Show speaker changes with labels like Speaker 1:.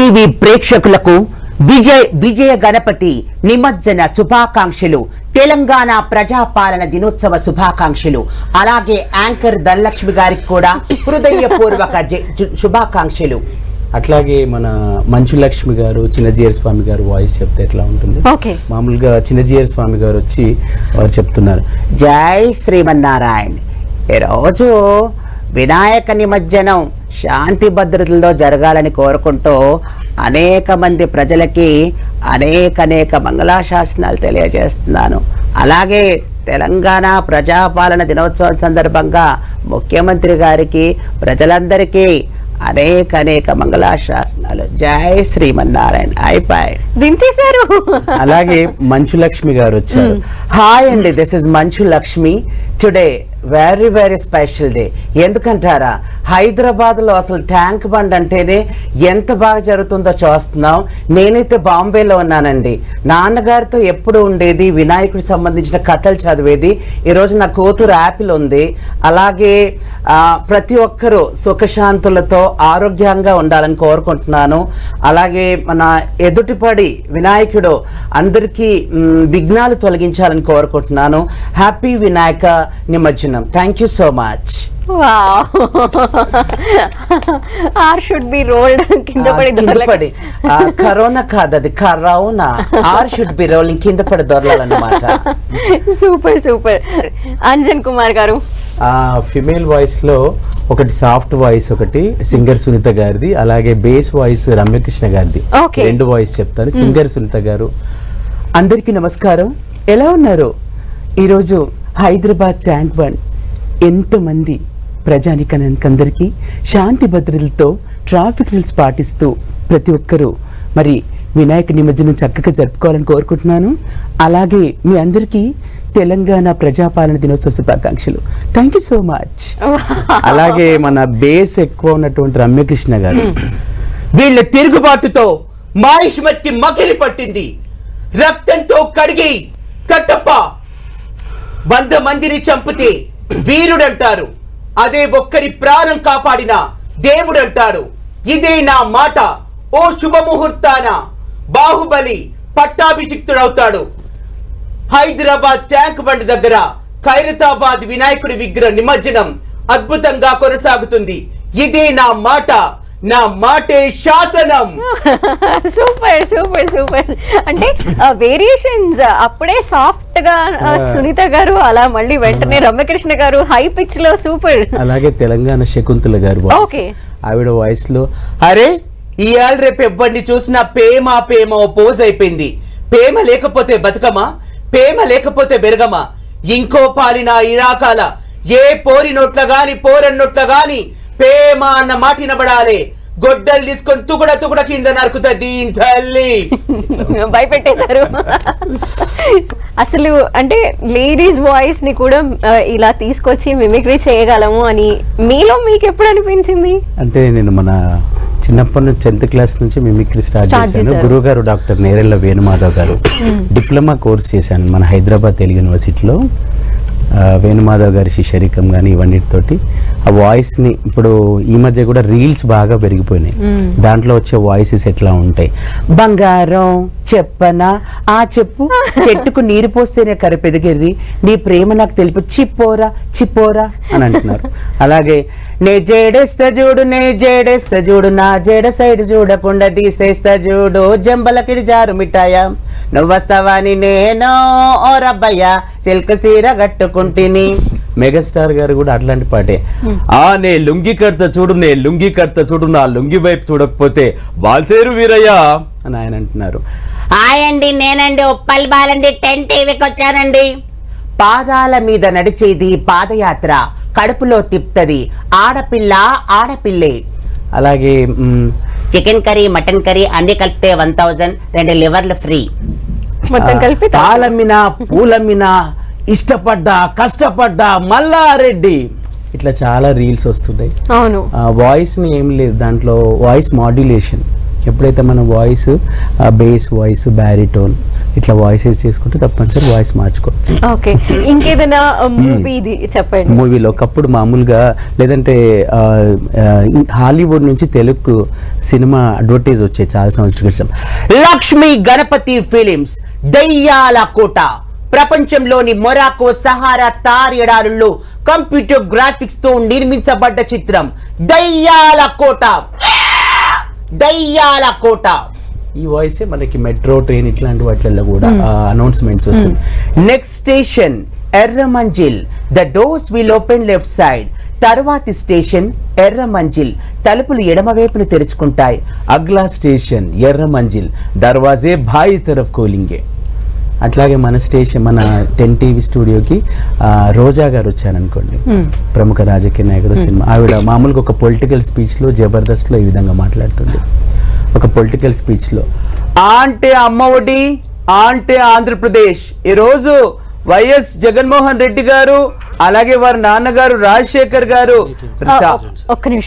Speaker 1: TV ప్రేక్షకులకు విజయ్ విజయ గణపతి నిమజ్జన శుభాకాంక్షలు. తెలంగాణ ప్రజాపాలన దినోత్సవ శుభాకాంక్షలు. అలాగే యాంకర్ ధనలక్ష్మి గారికి కూడా హృదయపూర్వక శుభాకాంక్షలు.
Speaker 2: అట్లాగే మన మంచు లక్ష్మి గారు చిన్నజీయర్ స్వామి గారు వాయిస్ చెప్తే ఎట్లా ఉంటుంది?
Speaker 3: ఓకే.
Speaker 2: మామూలుగా చిన్నజీయర్ స్వామి గారు వచ్చి వారు చెప్తున్నారు.
Speaker 1: జై శ్రీమన్నారాయణ. ఈరోజు వినాయక నిమజ్జనం. శాంతి భద్రతలతో జరగాలని కోరుకుంటూ అనేక మంది ప్రజలకి అనేక అనేక మంగళాశాసనాలు తెలియజేస్తున్నాను. అలాగే తెలంగాణ ప్రజాపాలన దినోత్సవం సందర్భంగా ముఖ్యమంత్రి గారికి ప్రజలందరికీ అనేక అనేక మంగళాశాసనాలు. జై శ్రీమన్నారాయణ. అయిపోయి
Speaker 3: దించేశారు
Speaker 2: అలాగే మంచు లక్ష్మి గారు వచ్చారు.
Speaker 1: హాయ్ అండి. This is Manchu Lakshmi today very very special day ఎందుకంటారా? హైదరాబాద్లో అసలు ట్యాంక్ బండ్ అంటేనే ఎంత బాగా జరుగుతుందో చూస్తున్నాం. నేనైతే బాంబేలో ఉన్నానండి. నాన్నగారితో ఎప్పుడు ఉండేది వినాయకుడికి సంబంధించిన కథలు చదివేది. ఈరోజు నా కూతురు యాపిల్ ఉంది. అలాగే ప్రతి ఒక్కరూ సుఖశాంతులతో ఆరోగ్యంగా ఉండాలని కోరుకుంటున్నాను. అలాగే మన ఎదుటిపడి వినాయకుడు అందరికీ విఘ్నాలు తొలగించాలని కోరుకుంటున్నాను. Happy Vinayaka Nimajjanam. Thank you so much
Speaker 3: or should be rolled కింద పడి
Speaker 1: కింద పడి. ఆ, కరోనా కాదు అది corona or should be rolling కింద పడి దొరలాలన్నమాట.
Speaker 3: సూపర్ సూపర్ అంజన్ కుమార్ గారు.
Speaker 2: ఆ ఫిమేల్ వాయిస్లో ఒకటి సాఫ్ట్ వాయిస్ ఒకటి సింగర్ సునీత గారిది అలాగే బేస్ వాయిస్ రమ్యకృష్ణ గారిది. రెండు వాయిస్ చెప్తాను. సింగర్ సునీత గారు.
Speaker 1: అందరికీ నమస్కారం. ఎలా ఉన్నారు? ఈరోజు హైదరాబాద్ ట్యాంక్ బండ్. ఎంతమంది ప్రజానికనందరికీ శాంతి భద్రతలతో ట్రాఫిక్ రూల్స్ పాటిస్తూ ప్రతి ఒక్కరూ మరి వినాయక నిమజ్జనం చక్కగా జరుపుకోవాలని కోరుకుంటున్నాను. అలాగే మీ అందరికీ తెలంగాణ ప్రజాపాలన దినోత్సవ శుభాకాంక్షలు. థ్యాంక్ యూ సో మచ్
Speaker 2: అలాగే మన బేస్ ఎక్కువ ఉన్నటువంటి రమ్యకృష్ణ గారు.
Speaker 4: వీళ్ళ తిరుగుబాటుతో మాయిష్మత్కి మకిలి పట్టింది. రక్తంతో కడిగి కట్టప్ప వంద మందిని చంపితే వీరుడంటారు. అదే ఒక్కరి ప్రాణం కాపాడిన దేవుడంటారు. ఇదే నా మాట ఓ శుభముహూర్తాన బాహుబలి పట్టాభిషిక్తుడవుతాడు. హైదరాబాద్ ట్యాంక్ బండ్ దగ్గర ఖైరతాబాద్ వినాయకుడి విగ్రహ నిమజ్జనం అద్భుతంగా కొనసాగుతుంది. ఇదే నా మాట నా మాటే శాసనం.
Speaker 3: Super super super. అంటే వేరియేషన్స్ అప్పుడే సాఫ్ట్గా సునీత గారు అలా మళ్ళీ వెంటనే రమ్యకృష్ణ గారు హై పిచ్లో సూపర్
Speaker 2: అలాగే తెలంగాణ శకుంతల గారు.
Speaker 3: Okay.
Speaker 2: ఆవిడ వాయిస్లో
Speaker 4: అరే ఇవాళ రేపు ఎవరిని చూసినా పేమ పేమ ఓ పోజ్ అయిపోయింది. పేమ లేకపోతే బతుకమా పేమ లేకపోతే బెరగమా ఇంకో పాలిన ఇరాకాల ఏ పోరి నోట్ల గాని పోరన్నోట్ల గాని పేమ అన్న మాట వినబడాలి. గొడ్డలు తీసుకొని తుగుడ తుగుడ కింద నరుకుతా దీని తల్లి.
Speaker 3: భయపెట్టేశారు. అసలు అంటే లేడీస్ వాయిస్ని కూడా ఇలా తీసుకొచ్చి మిమిక్రీ చేయగలము అని మీలో మీకు ఎప్పుడు అనిపించింది?
Speaker 2: అంటే నేను మన చిన్నప్పటి నుంచి టెన్త్ క్లాస్ నుంచి మిమిక్రీ స్టార్ట్ చేశాను. గురువు గారు డాక్టర్ నేరెళ్ళ వేణుమాధవ్ గారు డిప్లొమా కోర్స్ చేశాను మన హైదరాబాద్ తెలుగు యూనివర్సిటీలో. వేణుమాధవ్ గారి శిష్యరికం కానీ ఇవన్నిటితోటి ఆ వాయిస్ని ఇప్పుడు ఈ మధ్య కూడా రీల్స్ బాగా పెరిగిపోయినాయి. దాంట్లో వచ్చే వాయిసెస్ ఎట్లా ఉంటాయి?
Speaker 1: బంగారం చెప్పనా? ఆ చెప్పు. చెట్టుకు నీరు పోస్తేనే కరిపెదిగేది నీ ప్రేమ నాకు తెలుపు. చిప్పోరా చిప్పోరా
Speaker 2: అని అంటున్నారు.
Speaker 1: అలాగే నే జేడేస్తా చూడు నే జేడేస్తా చూడు నా జేడ సైడ్ చూడకుండా తీసేస్తా చూడు. జంబలకిడి జారు మిఠాయ. నువ్వస్తావని నేను ఓ రబ్బయ్యా సిల్క్ సీర కట్టుకుంటిని.
Speaker 2: మెగాస్టార్ గారు కూడా అట్లాంటి పాటే.
Speaker 4: ఆ నే లుంగి కడత చూడు నే లుంగి కడత చూడు నా లుంగి వైపు చూడకపోతే వాల్తేరు వీరయ్యా
Speaker 2: అని ఆయన అంటున్నారు.
Speaker 1: హాయ్ అండి నేనండి ఉప్పల్ బాలండి టెన్ టీవీకి వచ్చానండి. పాదాల మీద నడిచేది పాదయాత్ర కడుపులో తిప్తది ఆడపిల్ల ఆడపిల్లే.
Speaker 2: అలాగే
Speaker 1: చికెన్ కర్రీ మటన్ కర్రీ అన్ని కలిపితే వన్ థౌజండ్ రెండు లివర్లు ఫ్రీ.
Speaker 3: మొత్తం కలిపి
Speaker 2: పాలమ్మినా పూలమ్మినా ఇష్టపడ్డా కష్టపడ్డా మల్లారెడ్డి. ఇట్లా చాలా రీల్స్ వస్తున్నాయి.
Speaker 3: అవును.
Speaker 2: ఆ వాయిస్ని ఏం లేదు దాంట్లో వాయిస్ మాడ్యులేషన్ ఎప్పుడైతే మన వాయిస్ బేస్ వాయిస్ బ్యారిటోన్ ఇట్లా వాయిసెస్ చేసుకుంటే తప్పనిసరి వాయిస్ మార్చుకోవచ్చు.
Speaker 3: ఓకే. ఇంకేదైనా మూవీ ఇది చెప్పండి.
Speaker 2: మూవీలో ఒకప్పుడు మామూలుగా లేదంటే హాలీవుడ్ నుంచి తెలుగు సినిమా అడ్వర్టైజ్ వచ్చాయి చాలా సంవత్సరాల క్రితం.
Speaker 1: లక్ష్మి గణపతి ఫిలిమ్స్ దయ్యాల కోట. ప్రపంచంలోని మొరాకో సహారా తారియడాలలో కంప్యూటర్ గ్రాఫిక్స్తో నిర్మించబడ్డ చిత్రం దయ్యాల కోట. దయ్యాల కోట.
Speaker 2: ఈ వాయిసే మనకి మెట్రో ట్రైన్ ఇట్లాంటి వాటిల్లో కూడా అనౌన్స్మెంట్స్ వస్తుంది.
Speaker 1: Next station Erramanzil the doors will open left side తర్వాతి స్టేషన్ ఎర్రమంజిల్ తలుపులు ఎడమవైపున తెరుచుకుంటాయి.
Speaker 2: అగ్లా స్టేషన్ ఎర్ర మంజిల్ దర్వాజే భాయి తరఫ్ కోలింగే. అట్లాగే మన స్టేషన్ మన టెన్ టీవీ స్టూడియోకి రోజా గారు వచ్చారనుకోండి. ప్రముఖ రాజకీయ నాయకుడు సినిమా ఆవిడ మామూలుగా ఒక పొలిటికల్ స్పీచ్లో జబర్దస్త్లో ఈ విధంగా మాట్లాడుతుంది. ఒక పొలిటికల్ స్పీచ్లో
Speaker 1: ఆంటే అమ్మ ఒడి ఆంటే ఆంధ్రప్రదేశ్. ఈరోజు వైఎస్ జగన్మోహన్ రెడ్డి గారు అలాగే వారి నాన్నగారు రాజశేఖర్ గారు
Speaker 3: ఆ, ఒక్క నిమిషం.